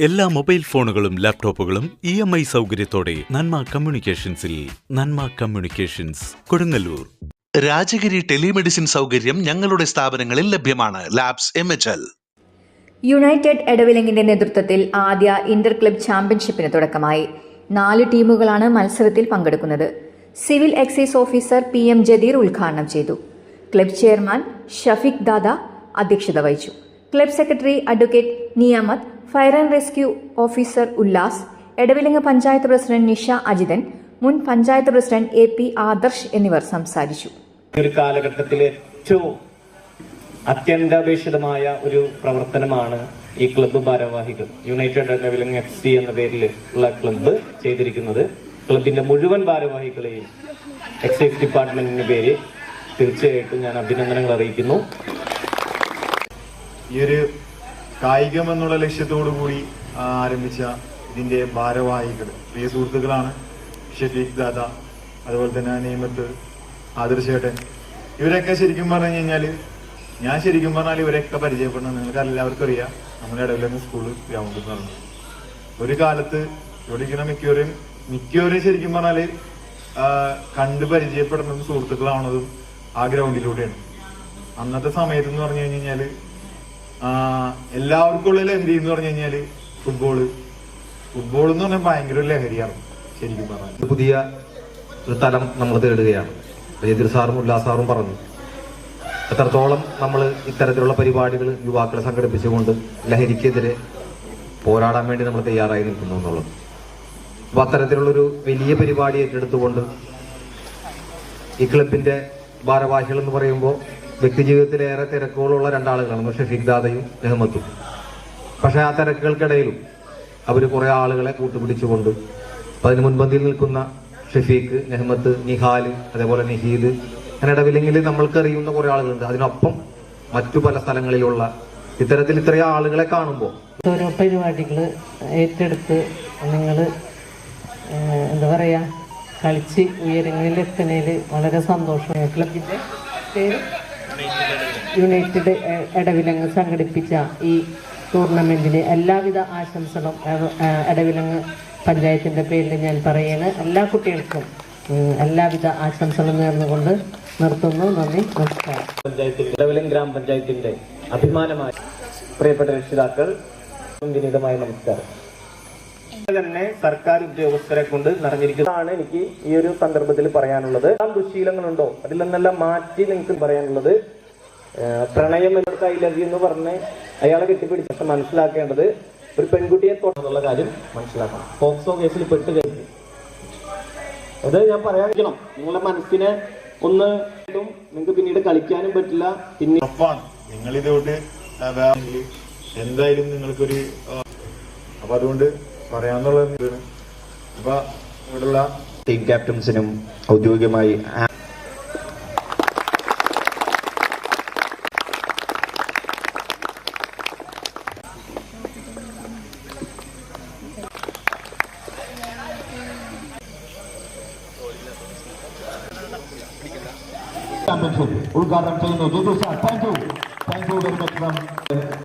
എല്ലാ മൊബൈൽ ഫോണുകളും ലാപ്ടോപ്പുകളും ഇ എം ഐ സൗകര്യത്തോടെ നന്മ കമ്മ്യൂണിക്കേഷൻസിൽ നന്മ കമ്മ്യൂണിക്കേഷൻസ് കൊടുങ്ങല്ലൂർ. രാജഗിരി ടെലിമെഡിസിൻ സൗകര്യം ഞങ്ങളുടെ സ്ഥാപനങ്ങളിൽ ലഭ്യമാണ്. Labs M H L. United എഡവിലിംഗിന്റെ നേതൃത്വത്തിൽ ആദ്യ ഇന്റർ ക്ലബ് ചാമ്പ്യൻഷിപ്പിന് തുടക്കമായി. നാല് ടീമുകളാണ് മത്സരത്തിൽ പങ്കെടുക്കുന്നത്. Civil excise officer P M Jadeer ഉദ്ഘാടനം ചെയ്തു. ക്ലബ് ചെയർമാൻ ഷഫീഖ് ദാദ അധ്യക്ഷത വഹിച്ചു. Club secretary advocate Niyamath fire and rescue officer Ullas Edavilangu panchayat president Nisha Ajithan മുൻ panchayat president A P Adarsh എന്നിവർ സംസാരിച്ചു. ഒരു കാലഘട്ടത്തിൽ ഏറ്റവും അത്യന്താപേക്ഷിതമായ ഒരു പ്രവർത്തനമാണ് ഈ ക്ലബ്ബ് ഭാരവാഹികൾ യുണൈറ്റഡ് ലെവലിംഗ് എഫ് സി എന്ന പേരിൽ ഉള്ള ക്ലബ്ബ് ചെയ്തിരിക്കുന്നത്. ക്ലബിന്റെ മുഴുവൻ ഭാരവാഹികളെയും എക്സൈസ് ഡിപ്പാർട്ട്മെന്റിന്റെ പേര് തീർച്ചയായിട്ടും ഞാൻ അഭിനന്ദനങ്ങൾ അറിയിക്കുന്നു. ഈ ഒരു കായികം എന്നുള്ള ലക്ഷ്യത്തോടു കൂടി ആരംഭിച്ച ഇതിന്റെ ഭാരവാഹികൾ. പ്രിയ സുഹൃത്തുക്കളാണ് ഷഫീഖ് ദാദ അതുപോലെ തന്നെ നിയമത്ത് ആദർശേട്ടൻ ഇവരൊക്കെ ശരിക്കും പറഞ്ഞു കഴിഞ്ഞാൽ ഞാൻ ശരിക്കും പറഞ്ഞാൽ ഇവരൊക്കെ പരിചയപ്പെടണം നിങ്ങൾക്ക് എല്ലാവർക്കും അറിയാം. നമ്മുടെ ഇടവിലങ്ങ് സ്കൂൾ ഗ്രൗണ്ടിൽ പറഞ്ഞു. ഒരു കാലത്ത് ഇവിടെ മിക്കവരും മിക്കവരും ശരിക്കും പറഞ്ഞാൽ ആ, കണ്ട് പരിചയപ്പെടുന്നതും സുഹൃത്തുക്കളാവണതും ആ ഗ്രൗണ്ടിലൂടെയാണ്. അന്നത്തെ സമയത്ത് എന്ന് പറഞ്ഞു കഴിഞ്ഞാൽ ആ, എല്ലാവർക്കും ഉള്ള ലഹരി എന്ന് പറഞ്ഞു കഴിഞ്ഞാൽ ഫുട്ബോൾ ഫുട്ബോൾ എന്ന് പറഞ്ഞാൽ ഭയങ്കര ഒരു ലഹരിയാണ് ശരിക്കും പറഞ്ഞാൽ പുതിയ ഒരു തലം നമ്മൾ തേടുകയാണ്. എതിർ സാറും ഉല്ലാസ് സാറും പറഞ്ഞു എത്രത്തോളം നമ്മൾ ഇത്തരത്തിലുള്ള പരിപാടികൾ യുവാക്കളെ സംഘടിപ്പിച്ചുകൊണ്ട് ലഹരിക്കെതിരെ പോരാടാൻ വേണ്ടി നമ്മൾ തയ്യാറായി നിൽക്കുന്നു എന്നുള്ളത്. അപ്പൊ അത്തരത്തിലുള്ളൊരു വലിയ പരിപാടി ഏറ്റെടുത്തുകൊണ്ട് ഈ ക്ലബിന്റെ ഭാരവാഹികൾ എന്ന് പറയുമ്പോൾ വ്യക്തി ജീവിതത്തിലേറെ തിരക്കുകളുള്ള രണ്ടാളുകളാണ്. പക്ഷെ ഫിഗ്ദാദയും ദാദയും നെഹ്മത്തും. പക്ഷെ ആ തിരക്കുകൾക്കിടയിലും അവർ കുറെ ആളുകളെ കൂട്ടുപിടിച്ചുകൊണ്ട് അതിന് മുൻപന്തിയിൽ നിൽക്കുന്ന ഷെഫീഖ് നെഹ്മത്ത് നിഹാൽ അതേപോലെ നിഹീദ് അങ്ങനെ ഇടവില്ലെങ്കിൽ നമ്മൾക്ക് അറിയുന്ന കുറെ ആളുകളുണ്ട്. അതിനൊപ്പം മറ്റു പല സ്ഥലങ്ങളിലുള്ള ഇത്തരത്തിൽ ഇത്രയും ആളുകളെ കാണുമ്പോൾ ഓരോ പരിപാടികൾ ഏറ്റെടുത്ത് നിങ്ങൾ എന്താ പറയുക കളിച്ച് ഉയരങ്ങളിൽ എത്തുന്നതിൽ വളരെ സന്തോഷം. ക്ലബിന്റെ പേര് യുണൈറ്റഡ് ഇടവിലങ്ങ് സംഘടിപ്പിച്ച ഈ ടൂർണമെന്റിന് എല്ലാവിധ ആശംസകളും ഇടവിലങ്ങ് പഞ്ചായത്തിന്റെ പേരിൽ ഞാൻ പറയുകയാണ്. എല്ലാ കുട്ടികൾക്കും എല്ലാവിധ ആശംസകളും നേർന്നുകൊണ്ട് നിർത്തുന്നു. നന്ദി നമസ്കാരം. പഞ്ചായത്തിൽ ഇടവലം ഗ്രാമപഞ്ചായത്തിന്റെ അഭിമാനമായി പ്രിയപ്പെട്ട രക്ഷിതാക്കൾ നമസ്കാരം. തന്നെ സർക്കാർ ഉദ്യോഗസ്ഥരെ കൊണ്ട് നിറഞ്ഞിരിക്കുന്നതാണ് എനിക്ക് ഈ ഒരു സന്ദർഭത്തിൽ പറയാനുള്ളത്. ആ ദുശീലങ്ങളുണ്ടോ? അതിൽ നിന്നെല്ലാം മാറ്റി നിങ്ങൾക്ക് പറയാനുള്ളത്. പ്രണയം എന്നൊരു ഐ ലവ് എന്ന് പറഞ്ഞ് അയാളെ കെട്ടിപ്പിടിച്ച പക്ഷെ മനസ്സിലാക്കേണ്ടത് ഒരു പെൺകുട്ടിയെ തൊട്ടെന്നുള്ള കാര്യം മനസ്സിലാക്കണം. പോക്സോ കേസിൽ പെട്ട് കഴിഞ്ഞു. അത് ഞാൻ പറയാൻ വെക്കണം നിങ്ങളുടെ മനസ്സിനെ ഒന്ന് നിങ്ങൾക്ക് പിന്നീട് കളിക്കാനും പറ്റില്ല. പിന്നെ നിങ്ങളിതോട്ട് നിങ്ങൾ ഇതോട്ട് എന്തായാലും നിങ്ങൾക്കൊരു അപ്പൊ അതുകൊണ്ട് പറയാന്നുള്ള ഇതാണ് അപ്പൊ ഇവിടെയുള്ള ടീം ക്യാപ്റ്റൻസിനും ഔദ്യോഗികമായി ഉദ്ഘാടനം ചെയ്യുന്നു. Thank you thank you very much